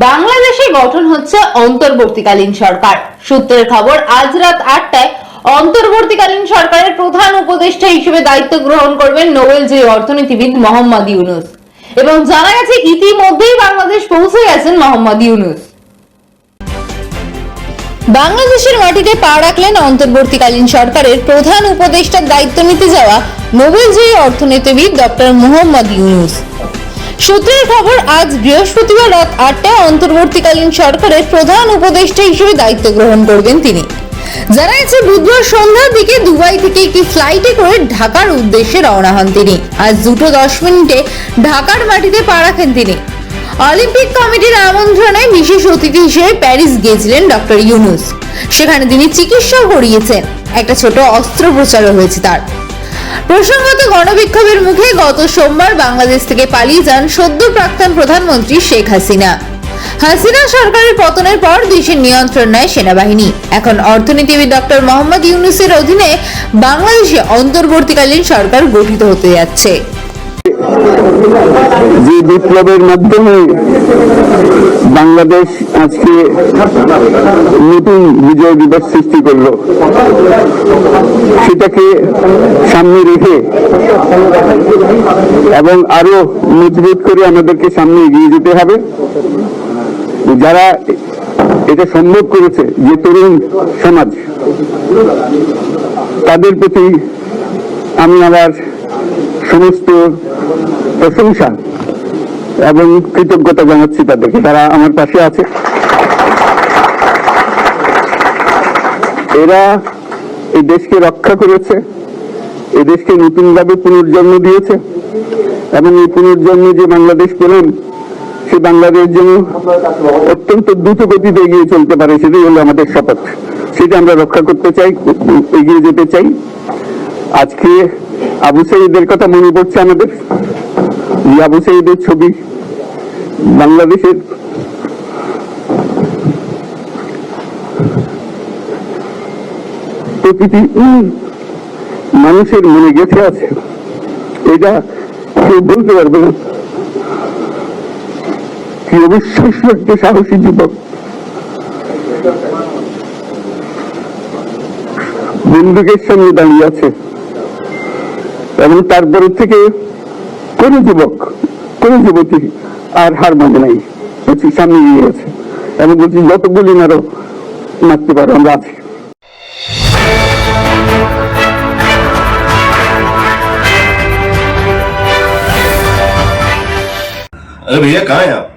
বাংলাদেশে গঠন হচ্ছে অন্তর্বর্তীকালীন সরকার। সূত্রের খবর, আজ রাত আটটায় অন্তর্বর্তীকালীন সরকারের প্রধান উপদেষ্টা হিসেবে দায়িত্ব গ্রহণ করবেন নোবেল জয়ী অর্থনীতিবিদ মোহাম্মদ ইউনুস। এবং জানা গেছে, ইতিমধ্যেই বাংলাদেশ পৌঁছে গেছেন মোহাম্মদ ইউনুস। বাংলাদেশের মাটিতে পা রাখলেন অন্তর্বর্তীকালীন সরকারের প্রধান উপদেষ্টার দায়িত্ব নিতে যাওয়া নোবেলজয়ী অর্থনীতিবিদ ডক্টর মোহাম্মদ ইউনুস। সূত্রের খবর, আজ বৃহস্পতিবার রাত আটটায় অন্তর্বর্তীকালীন সরকারের প্রধান উপদেষ্টা হিসেবে দায়িত্ব গ্রহণ করবেন তিনি। জানা গেছে, বুধবার সন্ধ্যার দিকে দুবাই থেকে একটি ফ্লাইটে করে ঢাকার উদ্দেশ্যে রওনা হন তিনি। আজ দুটো দশ মিনিটে ঢাকার মাটিতে পা রাখেন তিনি। অলিম্পিক কমিটির আমন্ত্রণে বিশেষ অতিথি হিসেবে প্যারিস গিয়েছিলেন ডক্টর ইউনুস। সেখানে তিনি চিকিৎসাও করিয়েছেন। একটা ছোট অস্ত্রোপচারও হয়েছে তার। প্রসঙ্গত গণবিক্ষোভের মুখে গত সোমবার বাংলাদেশ থেকে পালিয়ে যান সদ্য প্রাক্তন প্রধানমন্ত্রী শেখ হাসিনা। হাসিনা সরকারের পতনের পর দেশের নিয়ন্ত্রণ নেয় সেনাবাহিনী। এখন অর্থনীতিবিদ ডক্টর মোহাম্মদ ইউনুসের অধীনে বাংলাদেশে অন্তর্বর্তীকালীন সরকার গঠিত হতে যাচ্ছে। যে বিপ্লবের মাধ্যমে বাংলাদেশ আজকে নতুন বিজয় দিবস সৃষ্টি করল, সেটাকে সামনে রেখে এবং আরও মজবুত করে আমাদেরকে সামনে এগিয়ে যেতে হবে। যারা এটা সম্ভব করেছে, যে তরুণ সমাজ, তাদের প্রতি আমি আবার সমস্ত প্রশংসা এবং কৃতজ্ঞতা জানাচ্ছি তাদেরকে তারা আমার পাশে আছে। এরা এই দেশকে রক্ষা করেছে, এই দেশকে নতুনভাবে পুনর্জন্ম দিয়েছে এবং এই পুনর্জন্মে যে বাংলাদেশ পেলাম, সে বাংলাদেশ যেন অত্যন্ত দ্রুত গতিতে এগিয়ে চলতে পারে, সেটাই হলো আমাদের শপথ। সেটা আমরা রক্ষা করতে চাই, এগিয়ে যেতে চাই। আজকে আবু সাইদের কথা মনে পড়ছে আমাদের? আবু সাইদের ছবি। বাংলাদেশের প্রতিটি মানুষের মনে গেছে আছে। এটা কেউ বলতে পারবে না। কি অবিশ্বাস্য একটা সাহসী যুবক। বন্দুকের সামনে দাঁড়িয়ে আছে। এবং তারপরে থেকে কোন যুবক কোন যুবতী আর হার মানে নাই বলছি সামনে গিয়ে গেছে এবং বলছি যত গুলি মারো মারতে পারো আমরা আছি अरे भैया कहाँ हैं आप